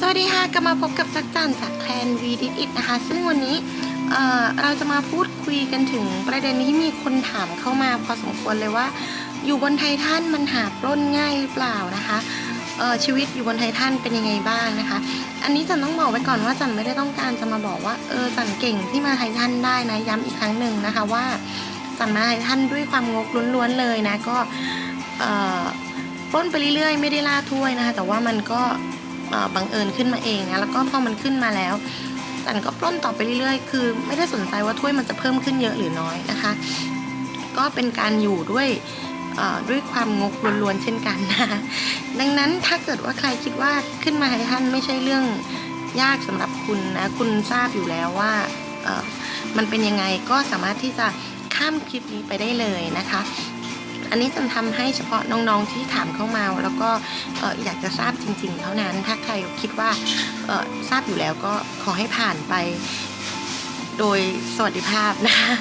สวัสดีค่ะกลับมาพบกับจักรจันจากแคลนวีดิอิทนะคะ ซึ่งวันนี้เเราจะมาพูดคุยกันถึงประเด็นที่มีคนถามเข้ามาพอสมควรเลยว่า อยู่บนไททันมันหาปล้นง่ายหรือเปล่านะคะชีวิตอยู่บนไททันเป็นยังไงบ้างนะคะ อันนี้จันต้องบอกไว้ก่อนว่าจันไม่ได้ต้องการจะมาบอกว่าเออจันเก่งที่มาไททันได้นะย้ำอีกครั้งหนึ่งนะคะว่าจันมาไททันด้วยความงกล้วนๆเลยนะก็ปล้นไปเรื่อยๆ ไม่ได้ล่าถ้วยนะคะแต่ว่ามันก็ บังเอิญขึ้นมาเองนะแล้วก็พอมันขึ้นมาแล้วจันก็ปล้นต่อไปเรื่อยๆ คือ ไม่ได้สนใจว่าถ้วยมันจะเพิ่มขึ้นเยอะหรือน้อยนะคะ ก็เป็นการอยู่ด้วยด้วยความงกล้วนๆเช่นกันนะดังนั้นถ้าเกิดว่าใครคิดว่าขึ้นมาให้ท่านไม่ใช่เรื่องยากสำหรับคุณนะคุณทราบอยู่แล้วว่ามันเป็นยังไงก็สามารถที่จะข้ามคลิปนี้ไปได้เลยนะคะ อันนี้จันทำให้เฉพาะน้องๆที่ถามเข้ามา แล้วก็เอ่อยากจะทราบจริง ๆ เท่านั้น ถ้าใครคิดว่าทราบอยู่แล้วก็ขอให้ผ่านไปโดยสวัสดิภาพนะคะ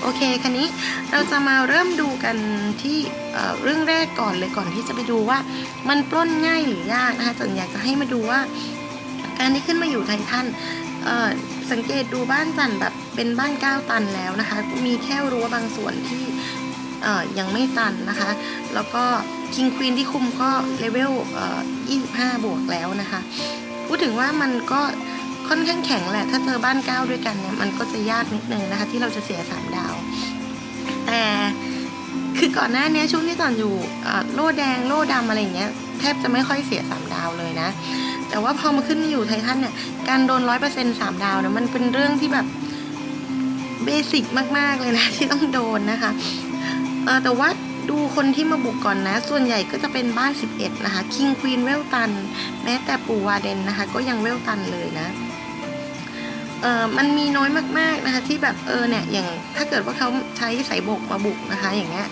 โอเคคันนี้เราจะมาเริ่มดูกันที่เเรื่องแรกก่อนเลยก่อนที่จะไปดูว่ามันปล้นง่ายหรือยากนะคะจันอยากจะให้มาดูว่า การที่ขึ้นมาอยู่ไททันสังเกตดูบ้านจันแบบเป็นบ้านก้าวตันแล้วนะคะ มีแค่รั้วบางส่วนที่ ยังไม่ตันนะคะ แล้วก็คิงควีนที่คุมก็เลเวล25 บวกแล้วนะคะ พูดถึงว่ามันก็ค่อนข้างแข็งแหละ ถ้าเจอบ้านเก้าด้วยกันเนี่ย มันก็จะยากนิดนึงนะคะ ที่เราจะเสีย 3 ดาว แต่คือก่อนหน้านี้ช่วงที่ตอนอยู่โล่แดงโล่ดำอะไรอย่างเงี้ยแทบจะไม่ค่อยเสีย 3 ดาวเลยนะ แต่ว่าพอมาขึ้นมาอยู่ไททันเนี่ย การโดนร้อยเปอร์เซ็นต์สามดาวเนี่ยมันเป็นเรื่องที่แบบเบสิกมาก ๆ เลยนะที่ต้องโดนนะคะ เออแต่ว่าดูคนที่มาบุกก่อนนะ ส่วนใหญ่ก็จะเป็นบ้าน 11 นะคะ คิงควีนเวลตัน แม้แต่ปู่วาเดนนะคะ ก็ยังเวลตันเลยนะ เออมันมีน้อยมากๆนะคะ ที่แบบเออเนี่ย อย่างถ้าเกิดว่าเขาใช้สายบกมาบุกนะคะ อย่างเงี้ย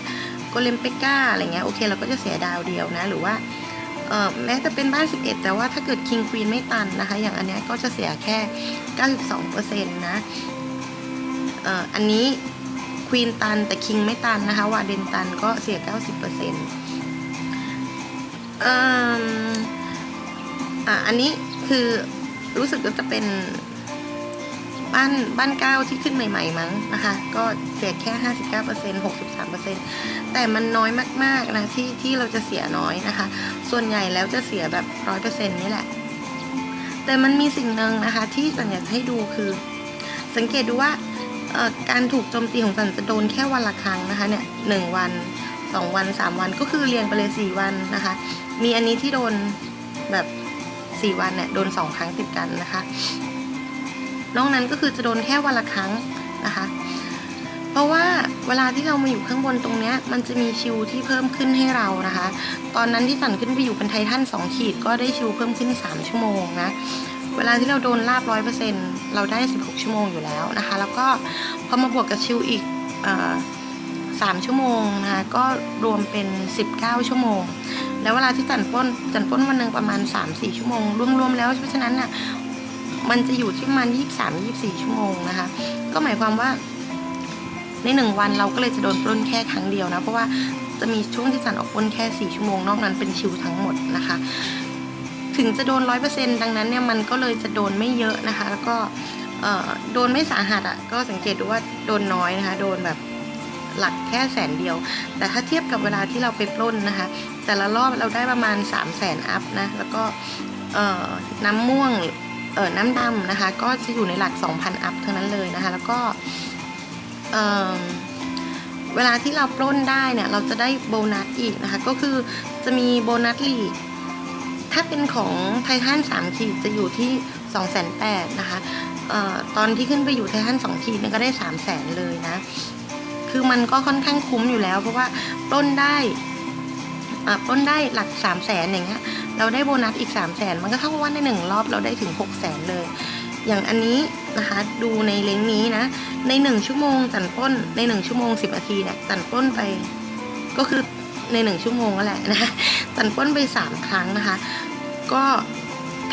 โกเลมเปก้าอะไรเงี้ย โอเค เราก็จะเสียดาวเดียวนะ หรือว่าเออแม้จะเป็นบ้าน 11 แต่ว่าถ้าเกิดคิงควีนไม่ตันนะคะ อย่างอันเนี้ยก็จะเสียแค่ 92%นะ เอออันนี้ วีนตันแต่คิงไม่ตันนะคะวาเดนตันก็เสีย 90%เอ่ออะอันนี้คือรู้สึกว่าจะเป็นบ้านบ้านเก้าที่ขึ้นใหม่ ๆ มั้งนะคะ ก็เสียแค่ 59% 63%แต่มันน้อยมากๆนะที่ที่เราจะเสียน้อยนะคะ ส่วนใหญ่แล้วจะเสียแบบ 100%นี่แหละ แต่มันมีสิ่งหนึ่งนะคะ ที่สัญญาให้ดูคือ สังเกตดูว่า การถูกโจมตีของสันจะโดนแค่วันละครั้งนะคะเนี่ยหนึ่งวันสองวันสามวันก็คือเรียงไปเลยสี่วันนะคะ มีอันนี้ที่โดนแบบสี่วันเนี่ยโดนสองครั้งติดกันนะคะ นอกนั้นก็คือจะโดนแค่วันละครั้งนะคะ เพราะว่าเวลาที่เรามาอยู่ข้างบนตรงเนี้ยมันจะมีชิวที่เพิ่มขึ้นให้เรานะคะ ตอนนั้นที่สันขึ้นไปอยู่เป็นไททันสองขีดก็ได้ชิวเพิ่มขึ้นสามชั่วโมงนะ เวลาที่เราโดนลาบร้อยเปอร์เซ็นต์ เราได้ 16 ชั่วโมงอยู่แล้วนะคะ แล้วก็พอมาบวกกับชิลอีกสามชั่วโมงนะคะ ก็รวมเป็น 19 ชั่วโมง แล้วเวลาที่จันป้นจันป้นวันหนึ่งประมาณ 3-4 ชั่วโมง รวมๆแล้ว เพราะฉะนั้นน่ะ มันจะอยู่ที่ประมาณ 23-24 ชั่วโมงนะคะ ก็หมายความว่าในหนึ่งวันเราก็เลยจะโดนปล้นแค่ครั้งเดียวนะ เพราะว่าจะมีช่วงที่จันออกปล้นแค่ 4 ชั่วโมง นอกนั้นเป็นชิลทั้งหมดนะคะ ถึงจะโดนร้อยเปอร์เซ็นดังนั้นเนี่ยมันก็เลยจะโดนไม่เยอะนะคะ แล้วก็โดนไม่สาหัสอะ่ะก็สังเกตดูว่าโดนน้อยนะคะ โดนแบบหลักแค่แสนเดียว แต่ถ้าเทียบกับเวลาที่เราไปปล้นนะคะ แต่ละรอบเราได้ประมาณ 3 0 0แสนอัพนะ แล้วก็น้ำม่วงเออน้ำดำนะคะ ก็จะอยู่ในหลัก 2,000 อัพเทั้งนั้นเลยนะคะ แล้วก็เออเวลาที่เราปล้นได้เนี่ย เราจะได้โบนัสอีกนะคะ ก็คือจะมีโบนัสลีก ถ้าเป็นของไททันสามขีดจะอยู่ที่สองแสนแปดนะคะออตอนที่ขึ้นไปอยู่ไททันสองขีดเนี่ยก็ได้สามแสนเลยนะ คือมันก็ค่อนข้างคุ้มอยู่แล้ว เพราะว่าปล้นได้อ่าปล้นได้หลักสามแสนอย่างเงี้ย เราได้โบนัสอีกสามแสนมันก็เท่ากับว่าในหนึ่งรอบเราได้ถึงหกแสนเลย อย่างอันนี้นะคะดูในเล้งนี้นะ ในหนึ่งชั่วโมงจันป้นในหนึ่งชั่วโมงสิบนาทีเนี่ยจันป้นไป ก็คือ ในหนึ่งชั่วโมงนั่นแหละนะคะจันป้นไปสามครั้งนะคะ ก็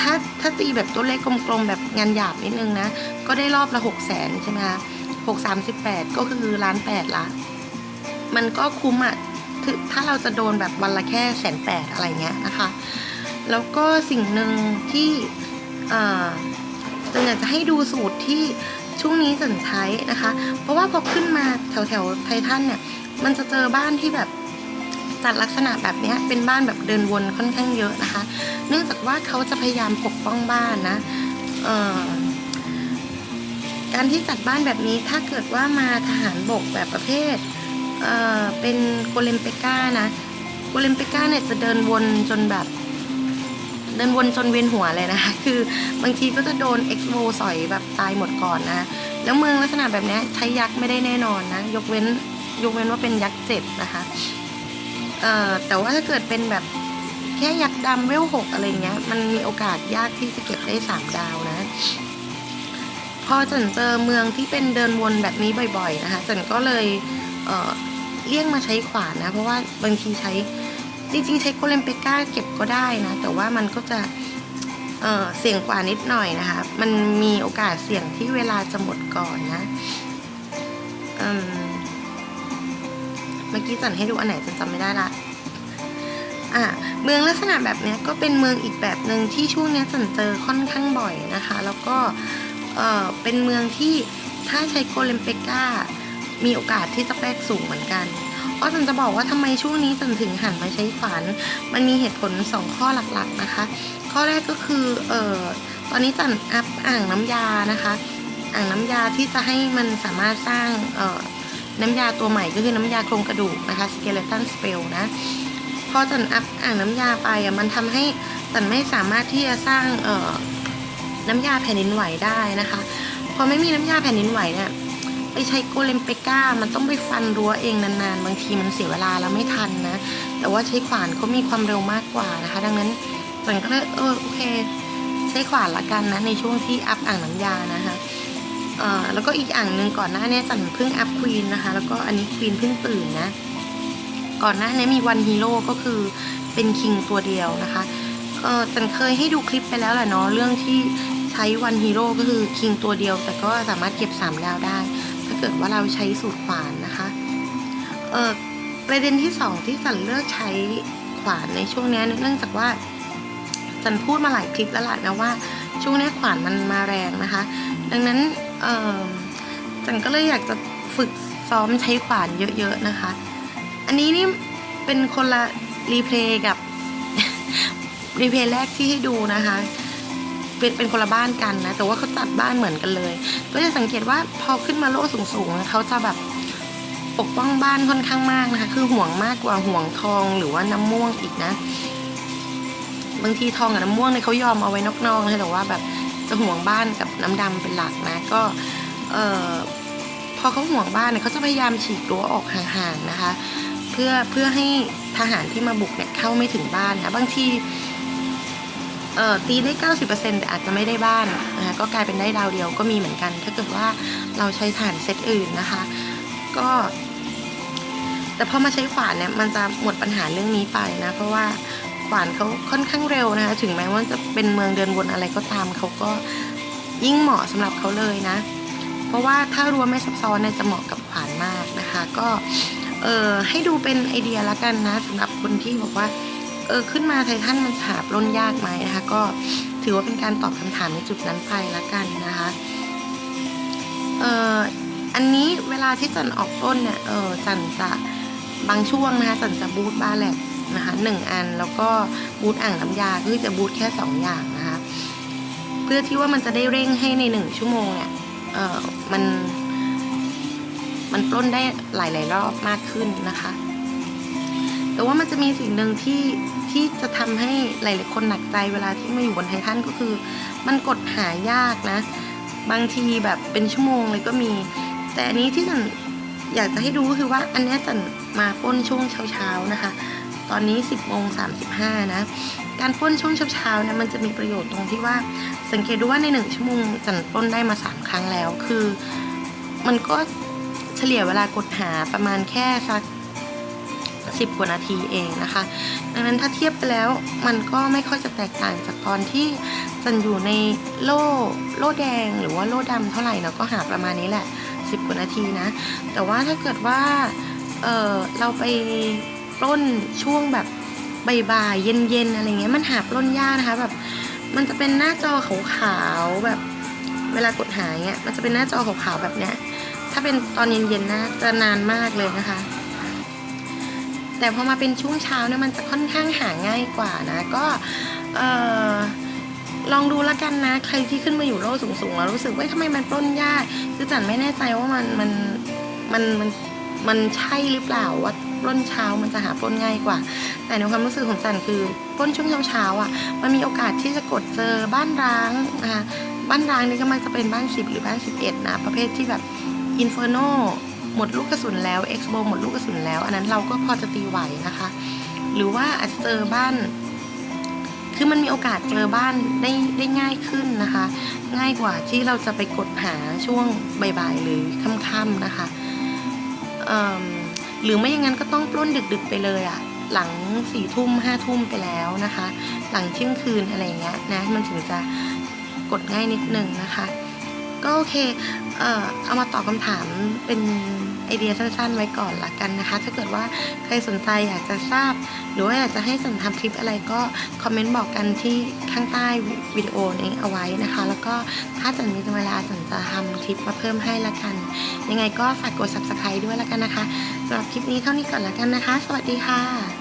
ถ้าถ้าตีแบบตัวเลขกลมๆ แบบงานหยาบนิดนึงนะ ก็ได้รอบละหกแสนใช่ไหมคะหกสามสิบแปดก็คือล้านแปดละ มันก็คุ้มอะ่ะถ้าเราจะโดนแบบวันละแค่แสนแปดอะไรเงี้ยนะคะ แล้วก็สิ่งหนึ่งที่อ่อจันอยากจะให้ดูสูตรที่ช่วงนี้จันใช้นะคะ เพราะว่าพอขึ้นมาแถวแถวไททันเนี่ย มันจะเจอบ้านที่แบบ จัดลักษณะแบบนี้เป็นบ้านแบบเดินวนค่อนข้างเยอะนะคะ เนื่องจากว่าเขาจะพยายามปกป้องบ้านนะการที่จัดบ้านแบบนี้ถ้าเกิดว่ามาทหารบกแบบประเภทเเป็นโกเลมเปก้านะโกเลมเปก้าเนี่ยจะเดินวนจนแบบเดินวนจนเวียนหัวเลยนะคะ คือบางทีก็จะโดนเอ็กโวสอยแบบตายหมดก่อนนะ แล้วเมืองลักษณะแบบนี้ใช้ยักษ์ไม่ได้แน่นอนนะ ยกเว้นยกเว้นว่าเป็นยักษ์เจ็บนะคะ เอ่อแต่ว่าถ้าเกิดเป็นแบบแค่ยักษ์ดำเวลหกอะไรเงี้ย มันมีโอกาสยากที่จะเก็บได้สามดาวนะ พอจันเจอเมืองที่เป็นเดินวนแบบนี้บ่อยๆนะคะจันก็เลยเอ่อเลี่ยงมาใช้ขวานนะ เพราะว่าบางทีใช้จริงๆใช้โคเลมเปก้าเก็บก็ได้นะ แต่ว่ามันก็จะเออเสี่ยงกว่านิดหน่อยนะคะ มันมีโอกาสเสี่ยงที่เวลาจะหมดก่อนนะอืม เมื่อกี้จันให้ดูอันไหนจันจำไม่ได้ละอะเมืองลักษณะแบบนี้ก็เป็นเมืองอีกแบบหนึ่งที่ช่วงนี้ยจันเจอค่อนข้างบ่อยนะคะ แล้วก็เออเป็นเมืองที่ถ้าใช้โกเลมเปก้ามีโอกาสที่จะแปกสูงเหมือนกันอ้อจันจะบอกว่าทำไมช่วงนี้จันถึงหันมาใช้ขวานมันมีเหตุผลสองข้อหลักๆนะคะ ข้อแรกก็คือเออตอนนี้จันอัพอ่างน้ำยานะคะ อ่างน้ำยาที่จะให้มันสามารถสร้างเอ่อ น้ำยาตัวใหม่ก็คือน้ำยาโครงกระดูกนะคะ skeleton spell นะ พอจันอัพอ่างน้ำยาไปอะมันทำให้จันไม่สามารถที่จะสร้างเอ่อน้ำยาแผ่นดินไหวได้นะคะ พอไม่มีน้ำยาแผ่นดินไหวเนี่ยไปใช้โกเลมเปก้า มันต้องไปฟันรั้วเองนานๆ บางทีมันเสียเวลาแล้วไม่ทันนะ แต่ว่าใช้ขวานเขามีความเร็วมากกว่านะคะ ดังนั้นจันก็เลยเออโอเค ใช้ขวานละกันนะในช่วงที่อัพอ่างน้ำยานะคะ แล้วก็อีกอ่างหนึ่งก่อนหน้านี้จันเพิ่งอัพควีนนะคะ แล้วก็อันนี้ควีนเพิ่งตื่นนะ ก่อนหน้านี้มีวันฮีโร่ก็คือเป็นคิงตัวเดียวนะคะจันเคยให้ดูคลิปไปแล้วแหละเนาะเรื่องที่ใช้วันฮีโร่ก็คือคิงตัวเดียว แต่ก็สามารถเก็บสามดาวได้ ถ้าเกิดว่าเราใช้สูตรขวานนะคะเออประเด็นที่สองที่จันเลือกใช้ขวานในช่วงนี้เนื่องจากว่าจันพูดมาหลายคลิปแล้วล่ะนะว่าช่วงนี้ขวานมันมาแรงนะคะ ดังนั้น เออจันก็เลยอยากจะฝึกซ้อมใช้ขวานเยอะๆนะคะ อันนี้นี่เป็นคนละรีเพลย์กับรีเพลย์แรกที่ให้ดูนะคะ เป็นเป็นคนละบ้านกันนะ แต่ว่าเขาตัดบ้านเหมือนกันเลย ก็จะสังเกตว่าพอขึ้นมาโล่สูงๆเขาจะแบบปกป้องบ้านค่อนข้างมากนะคะ คือห่วงมากกว่าห่วงทองหรือว่าน้ำม่วงอีกนะ บางทีทองกับน้ำม่วงเนี่ยเขายอมเอาไว้นอกๆนะแต่ว่าแบบ จะห่วงบ้านกับน้ำดำเป็นหลักนะ ก็เอ่อพอเขาห่วงบ้านเนี่ยเขาจะพยายามฉีกรั้วออกห่างๆนะคะ เพื่อเพื่อให้ทหารที่มาบุกเนี่ยเข้าไม่ถึงบ้านนะบางทีเอ่อตีได้เก้าสิบเปอร์เซ็นแต่อาจจะไม่ได้บ้านนะคะก็กลายเป็นได้ดาวเดียวก็มีเหมือนกัน ถ้าเกิดว่าเราใช้ฐานเซตอื่นนะคะ ก็ แต่พอมาใช้ขวานเนี่ยมันจะหมดปัญหาเรื่องนี้ไปนะ เพราะว่า ขวานเขาค่อนข้างเร็วนะคะถึงแม้ว่าจะเป็นเมืองเดินวนอะไรก็ตามเขาก็ยิ่งเหมาะสำหรับเขาเลยนะ เพราะว่าถ้ารั้วไม่ซับซ้อนเนี่ยจะเหมาะกับขวานมากนะคะ ก็เออให้ดูเป็นไอเดียละกันนะสำหรับคนที่บอกว่าเออขึ้นมาไททันมันหาปล้นยากไหมนะคะ ก็ถือว่าเป็นการตอบคำถามในจุดนั้นไปละกันนะคะเอออันนี้เวลาที่จันออกต้นเนี่ยเออจันจะบางช่วงนะคะจันจะบูทบ้าแหลก นะคะหนึ่งอันแล้วก็บูทอ่างน้ำยาคือจะบูทแค่สองอย่างนะคะเพื่อที่ว่ามันจะได้เร่งให้ในหนึ่งชั่วโมงเนี่ยเออมันมันปล้นได้หลาย ๆ รอบมากขึ้นนะคะ แต่ว่ามันจะมีสิ่งหนึ่งที่ที่จะทำให้หลาย ๆ คนหนักใจเวลาที่มาอยู่บนไททันก็คือ มันกดหายากนะ บางทีแบบเป็นชั่วโมงเลยก็มี แต่อันนี้ที่จันอยากจะให้ดูก็คือว่าอันนี้ยจันมาปล้นช่วงเช้า ๆ นะคะ ตอนนี้ 10โมง35 นะ การป้นช่วงเช้าๆนี่ยมันจะมีประโยชน์ตรงที่ว่า สังเกตดูว่าในหนึ่งชั่วโมงจันป้นได้มาสามครั้งแล้ว คือ มันก็เฉลี่ยเวลากดหาประมาณแค่สักสิบกว่านาทีเองนะคะ ดังนั้นถ้าเทียบไปแล้วมันก็ไม่ค่อยจะแตกต่างจากตอนที่จันอยู่ในโล่โล่แดงหรือว่าโล่ดำเท่าไหร่เนาะก็หาประมาณนี้แหละสิบกว่านาทีนะ แต่ว่าถ้าเกิดว่าเออเราไป ปล้นช่วงแบบบ่ายๆเย็นๆอะไรเงี้ยมันหาปล้นยากนะคะแบบมันจะเป็นหน้าจอขาวๆแบบเวลากดหาเงี้ยมันจะเป็นหน้าจอขาวๆแบบเนี้ยถ้าเป็นตอนเย็นๆนะจะนานมากเลยนะคะ แต่พอมาเป็นช่วงเช้าเนี่ยมันจะค่อนข้างหาง่ายกว่านะ ก็เออลองดูแล้วกันนะ ใครที่ขึ้นมาอยู่โลกสูงๆแล้วรู้สึกว่าทำไมมันปล้นยากคือจันไม่แน่ใจว่ามันมันมันมัน มันใช่หรือเปล่าว่าปล้นเช้ามันจะหาปล้นง่ายกว่า แต่ในความรู้สึกของจันคือปล้นช่วงเช้าๆอะมันมีโอกาสที่จะกดเจอบ้านร้างนะคะบ้านร้างนี่ก็มักจะเป็นบ้านสิบหรือบ้านสิบเอ็ดนะ ประเภทที่แบบอินเฟอร์โนหมดลูกกระสุนแล้วเอ็กซ์โบหมดลูกกระสุนแล้ว อันนั้นเราก็พอจะตีไหวนะคะ หรือว่าอาจจะเจอบ้าน คือมันมีโอกาสเจอบ้านได้ได้ง่ายขึ้นนะคะ ง่ายกว่าที่เราจะไปกดหาช่วงบ่ายๆหรือค่ำๆนะคะ หรือไม่อย่างนั้นก็ต้องปล้นดึกๆไปเลยอะหลังสี่ทุ่มห้าทุ่มไปแล้วนะคะ หลังเที่ยงคืนอะไรเงี้ยนะมันถึงจะกดง่ายนิดนึงนะคะ ก็โอเค เอ่อ เอามาตอบคำถามเป็นไอเดียสั้นๆ ไว้ก่อนละกันนะคะ ถ้าเกิดว่าใครสนใจอยากจะทราบ หรือว่าอยากจะให้สันทำคลิปอะไรก็คอมเมนต์บอกกันที่ข้างใต้วิดีโอนี้เอาไว้นะคะ แล้วก็ถ้าจันมีเวลาจันจะทำคลิปมาเพิ่มให้ละกัน ยังไงก็ฝากกด subscribe ด้วยละกันนะคะสำหรับคลิปนี้เท่านี้ก่อนละกันนะคะ สวัสดีค่ะ